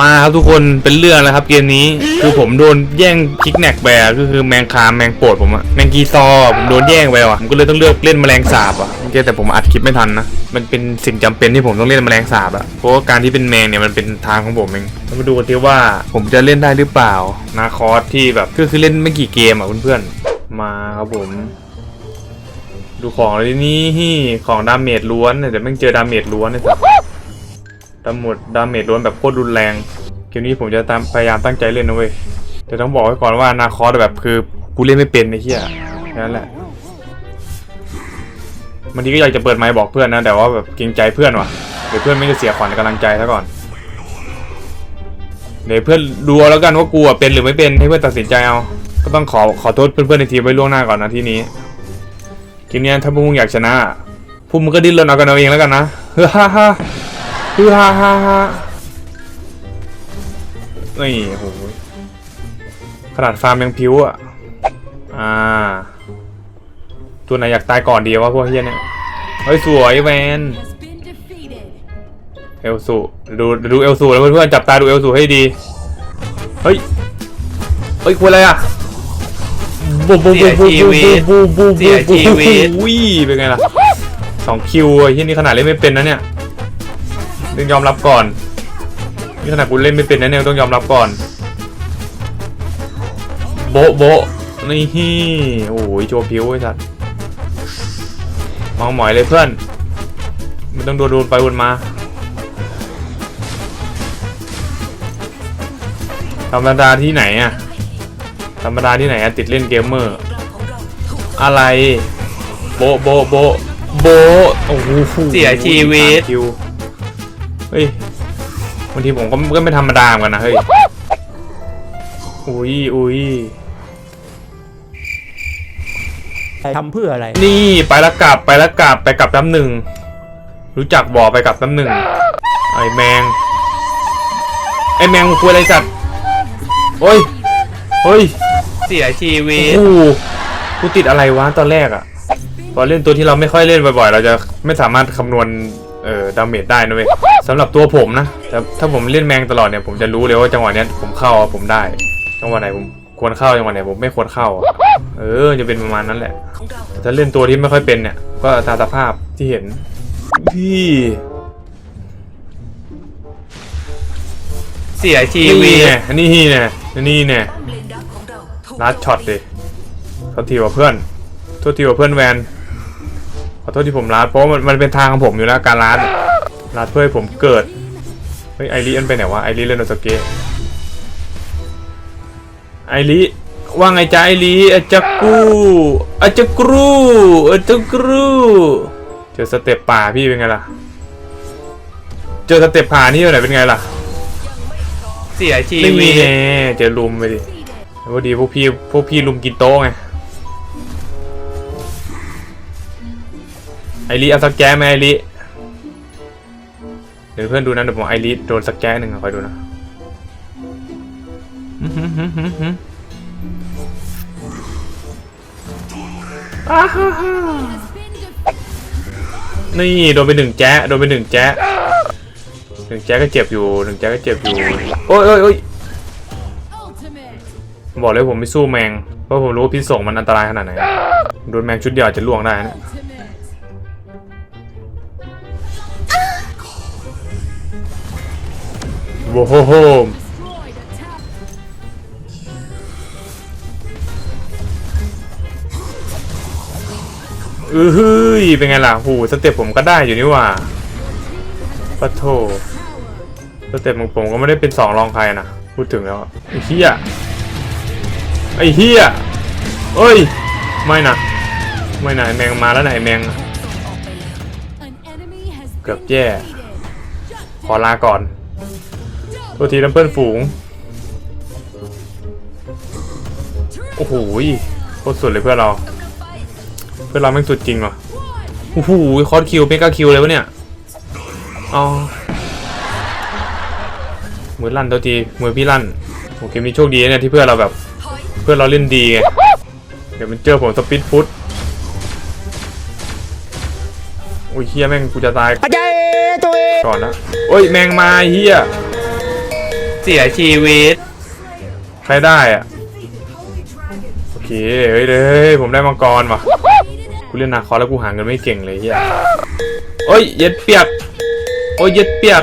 มาครับทุกคนเป็นเรื่องแล้วครับเกมนี้คือผมโดนแย่งพิกแนกแบร์ก็คือแมงคามแมงโปดผมอะแมงกีซอผมโดนแย่งไปว่ะผมก็เลยต้องเลือกเล่นแมลงสาบอะโอเคแต่ผมอัดคลิปไม่ทันนะมันเป็นสิ่งจำเป็นที่ผมต้องเล่นแมลงสาบอะเพราะว่าการที่เป็นแมงเนี่ยมันเป็นทางของผมเองมาดูกันทีว่าผมจะเล่นได้หรือเปล่านาคอสที่แบบก็คือเล่นไม่กี่เกมอะเพื่อนๆมาครับผมดูของเลยนี่ของดาเมจล้วนเนี่ยแต่แม่งเจอดาเมจล้วนเลยสัส ดาเมจดาเมจล้วนแบบโคตรรุนแรง เกมนี้ผมจะตามพยายามตั้งใจเล่นนะเว้ย แต่ต้องบอกไว้ก่อนว่านาคอสแบบคือกูเล่นไม่เป็นไอ้เหี้ยแค่นั้นแหละบางทีก็อยากจะเปิดไมค์บอกเพื่อนนะ แต่ว่าแบบเกรงใจเพื่อนว่ะเดี๋ยวเพื่อนไม่จะเสียขวัญกำลังใจซะก่อน เดี๋ยวเพื่อนดูแล้วกันว่ากูเป็นหรือไม่เป็นให้เพื่อนตัดสินใจเอา ก็ต้องขอขอโทษเพื่อนๆในทีมไว้ล่วงหน้าก่อนนะที่นี้เกมนี้ถ้าพวกมึงอยากชนะพวกมึงก็ดิ้นรนเอากันเอาเองแล้วกันนะฮ่าฮ่า ฮ้อฮ่าฮ่าฮ่านี่โหขนาดฟาร์มยังพิ้วอะ อ่า ตัวไหนอยากตายก่อนดีวะพวกเฮียเนี่ย เฮ้ย สวยแวน has been defeated. เอลสูดูดูเอลสูแล้วเพื่อนๆจับตาดูเอลสูให้ดี เฮ้ย เฮ้ยควรอะไรอะบูบูบูบูบูบูบูบูเสียชีวิตอุ้ยเป็นไงล่ะสองคิวไอ้ที่นี่ขนาดเล่นไม่เป็นนะเนี่ย ต้องยอมรับก่อนนี่ขนาดกูเล่นไม่เป็นนะเนี่ยต้องยอมรับก่อน โบะโบะนี่โอ้ยโจพิวไอ้สัสมองหมอยเลยเพื่อนมันต้องโดนโดนไปวนมาธรรมดาที่ไหนอะธรรมดาที่ไหนอะติดเล่นเกมเมอร์ อะไร โบะโบะโบะโบะโอ้โหเสียชีวิตสามคิว เฮ้ยบางทีผมก็ก็ไม่ธรรมดาเหมือนกันนะเฮ้ยอุ้ยอุ้ยทำเพื่ออะไร นี่ไปแล้วกลับไปแล้วกลับไปกลับน้ำหนึ่ง รู้จักบ่อไปกลับน้ำหนึ่งไอแมงไอแมงมึงคุยอะไรจัดโอ้ยเฮ้ยเสียชีวิตโอ้โหกูติดอะไรวะตอนแรกอะตอนเล่นตัวที่เราไม่ค่อยเล่นบ่อยๆ เราจะไม่สามารถคำนวณ เอ่อดาเมจได้นะเว้ยสำหรับตัวผมนะแต่ถ้าผมเล่นแมงตลอดเนี่ยผมจะรู้เลยว่าจังหวะเนี้ยผมเข้าอะผมได้ จังหวะไหนผมควรเข้าจังหวะไหนผมไม่ควรเข้าอะเออจะเป็นประมาณนั้นแหละแต่ถ้าเล่นตัวที่ไม่ค่อยเป็นเนี่ย ก็ตามสภาพที่เห็นพี่เสียชีนี่วิตไงนี่ไงนี่ไงลัดช็อตดิโทษทีว่าเพื่อนโทษทีว่าเพื่อนแวนข อโทษที่ผมลัดเพราะมันมันเป็นทางของผมอยู่แล้วการลัดลัดเพื่อให้ผมเกิดเฮ้ยไอริอันไปไหนวะไอริเล่นโอสเกะไอริว่าไงจ๊ะไอริอาจักกูอาจักรูอาจักรูเจอสเต็ปป่าพี่เป็นไงล่ะ เจอสเต็ปป่านี่อยู่ไหนเป็นไงล่ะเสียชีไม่วิมีตแน่เจอลุมไปดิพอดีพวกพี่พวกพี่ลุมกินโต๊ะไง ไอริเอาสักแก้ไหมไอริเดี๋ยวเพื่อนดูนะเดี๋ยวผมไอริโดนสักแก้หนึ่งอะคอยดูนะอื้อหือหือหือหืออ่าฮ่าฮ่า Has been defeated. นี่โดนไปหนึ่งแจ๊โดนไปหนึ่งแจ๊หนึ่งแจ๊ะก็เจ็บอยู่หนึ่งแจ๊ะก็เจ็บอยู่โอ้ยโอ้ยโอ้ยบอกเลยผมไม่สู้แมง เพราะผมรู้พิษส่งมันอันตรายขนาดไหน โดนแมงชุดเดียวอาจจะล่วงได้นะ โว้โหอือฮึยเป็นไงล่ะหูสเต็ปผมก็ได้อยู่นี่ว่าปะโถสเต็ปของผมก็ไม่ได้เป็นสองรองใครนะพูดถึงแล้วไอ้เฮียไอ้เฮียเอ้ย ไม่นะไม่นะไอ้แมงมาแล้วไอ้แมง เกือบแย่ ขอลาก่อนโทษทีน้ำเพื่อนฝูง โอ้โหโคตรสุดเลยเพื่อนเรา เพื่อนเราแม่งสุดจริงว่ะโอ้โหคอร์สคิวเมกาคิวเลยวะเนี่ยอ๋อมือลั่นตัวทีมือพี่ลั่นโอเกมนี้โชคดีเนี่ยที่เพื่อนเราแบบ เพื่อนเราเล่นดีไงเดี๋ยวมันเจอผมสปิดฟุตโอ้ยเฮียแม่งกูจะตาย อาจารย์ตัวเองก่อนนะโอ้ยแมงมาเฮียเสียชีวิต ใครได้อะโอเคเฮ้ยเฮ้ยผมได้มังกรว่ะกูเล่นนาคอแล้วกูหาเงินไม่เก่งเลยเฮียโอ้ยเย็ดเปียกโอ้ยเย็ดเปียก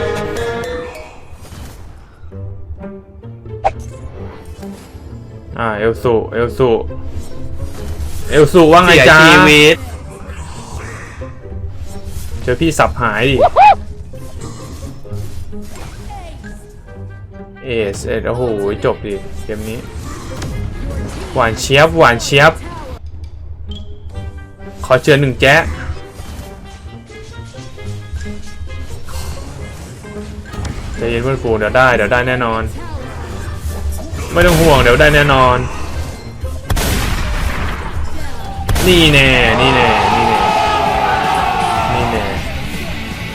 อ่าเอลสูเอลสูเอลสูว่าไงเสียจ๊ะชีวิตเจอพี่สับหายดิ เอสเอโอ้โหจบดิเกมนี้ หวานเชียบหวานเชียบ ขอเจอหนึ่งแจ๊ะใจเย็นเพื่อนกูเดี๋ยวได้เดี๋ยวได้แน่นอน ไม่ต้องห่วงเดี๋ยวได้แน่นอน นี่แน่นี่แน่นี่แน่นี่แน่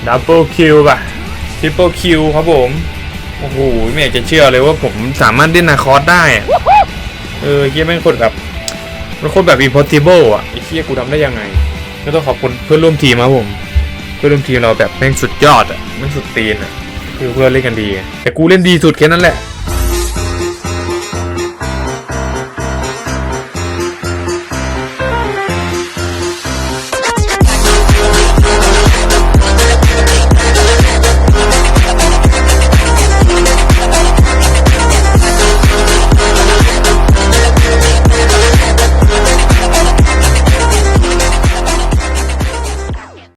ดับเบิลคิวป่ะทริปเปิลคิวครับผม โอ้โหไม่อยากจะเชื่อเลยว่าผมสามารถเล่นนาคอสได้ เออเฮียแม่งคนแบบมันคนแบบ impossible อะไอ้เฮียกูทำได้ยังไง ก็ต้องขอบคุณเพื่อนร่วมทีมครับผม เพื่อนร่วมทีมเราแบบแม่งสุดยอดอะแม่งสุดตีนอะคือเพื่อนเล่นกันดี แต่กูเล่นดีสุดแค่นั้นแหละ